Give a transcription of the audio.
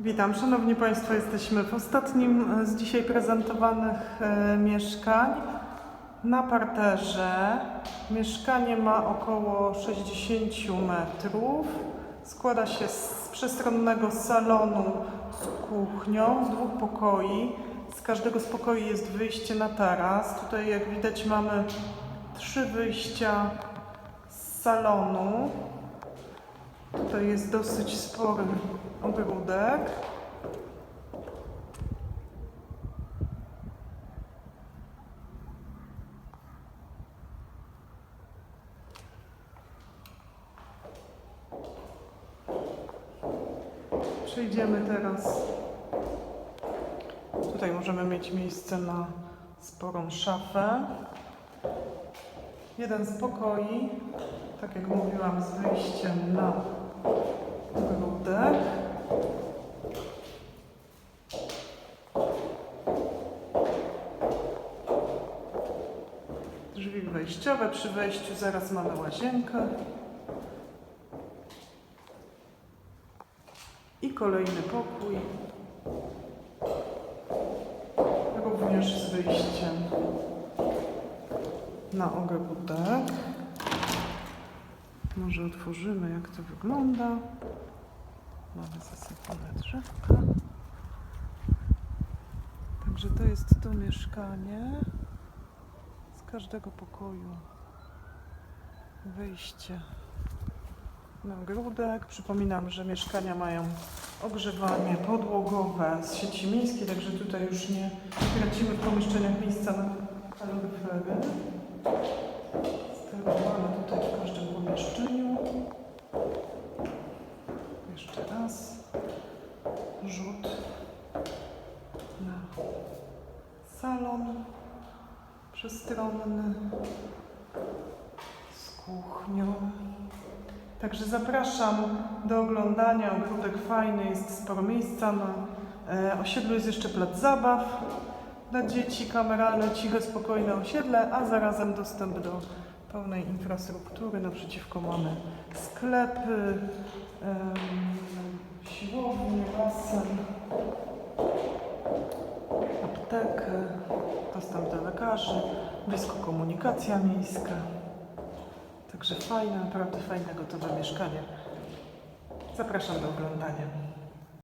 Witam, Szanowni Państwo. Jesteśmy w ostatnim e, z dzisiaj prezentowanych e, mieszkań. Na parterze mieszkanie ma około 60 metrów. Składa się z przestronnego salonu z kuchnią, z dwóch pokoi. Z każdego z pokoi jest wyjście na taras. Tutaj, jak widać, mamy trzy wyjścia z salonu. Tutaj jest dosyć spory ogródek. Przejdziemy teraz. Tutaj możemy mieć miejsce na sporą szafę. Jeden z pokoi, tak jak mówiłam, z wyjściem na ogródek. Drzwi wejściowe. Przy wejściu zaraz mamy łazienkę. I kolejny pokój. Również z wyjściem na ogródek. Może otworzymy, jak to wygląda. Mamy zasypane drzewka. Także to jest to mieszkanie. Z każdego pokoju wyjście na ogródek. Przypominam, że mieszkania mają ogrzewanie podłogowe z sieci miejskiej, także tutaj już nie tracimy w pomieszczeniach miejsca na kaloryfery. Sterowane tutaj w każdym pomieszczeniu. Jeszcze raz. Rzut na salon przestronny z kuchnią. Także zapraszam do oglądania. Ogródek fajny, jest sporo miejsca. Na e, osiedlu jest jeszcze plac zabaw dla dzieci, kameralne, ciche, spokojne osiedle, a zarazem dostęp do pełnej infrastruktury. Naprzeciwko mamy sklepy, em, siłownię, basen, aptekę, dostęp do lekarzy, blisko komunikacja miejska. Także fajne, naprawdę fajne, gotowe mieszkanie. Zapraszam do oglądania.